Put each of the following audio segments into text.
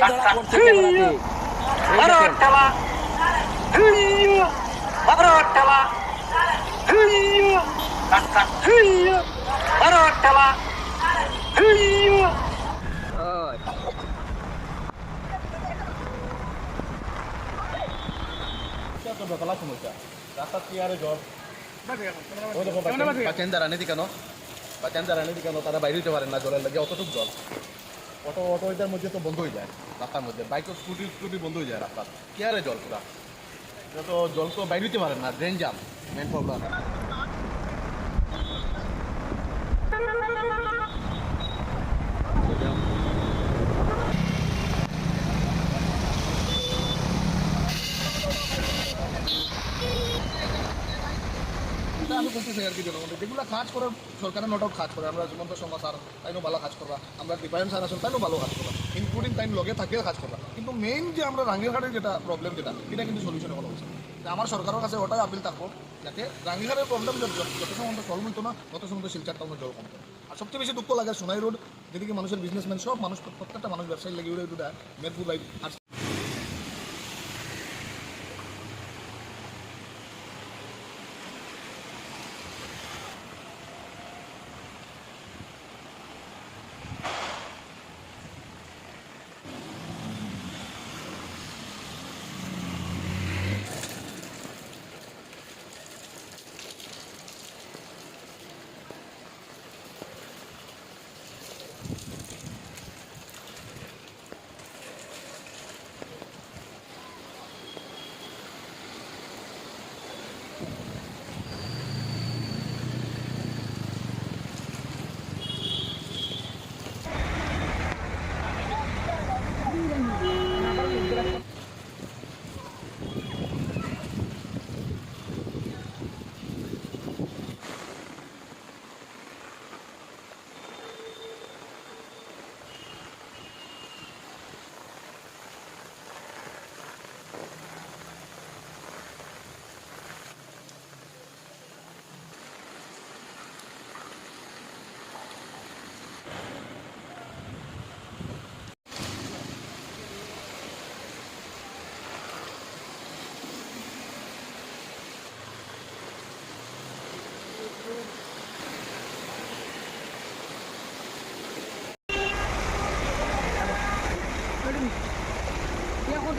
ধরা পড়ছে ক্যামেরাতে। এই দেখেন। ওই। বাচ্চান যারা নেই কেন? বাচ্চান যারা নেই কেন তারা বাইরে হইতে পারেন না জলের লাগে অতটুক জল। অটো অটো এটার মধ্যে তো বন্ধ হয়ে যায়, রাস্তার মধ্যে। বাইক স্কুটি স্কুটি বন্ধ হয়ে যায় রাস্তার। কি আরে জল পুরা এটা তো জল তো বাইরে হইতে পারে না ড্রেন জাম মেন প্রবলেম আমি বলতেছি আর কি যেগুলো কাজ করে কাজ করে। আমরা জীবন্ত সংঘ স্যার তাইনও ভালো কাজ করবা। আমরা স্যার আছেন, তাইনও ভালো কাজ করবা। ইনক্লুডিং টাইম লগে কাজ করবা। কিন্তু মেইন যে আমরা যেটা প্রবলেম যেটা, এটা কিন্তু সলিউশন আমার সরকারের কাছে ওটাই আপিল থাকব, যাতে রাঙ্গিরহাটের প্রবলেম যত সময় সলভ হইতো না, তত সময় শিলচার টাউনের জল কমতো। আর সবচেয়ে বেশি দুঃখ লাগে সোনাই রোড যেদিকে মানুষের বিজনেসম্যান সব মানুষ, প্রত্যেকটা মানুষ ব্যবসায়ী লেগে উড়ে উড়ে মেদপুর লাইফ আর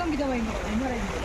സംഗീതമായി എന്ന് പറയുന്നത്.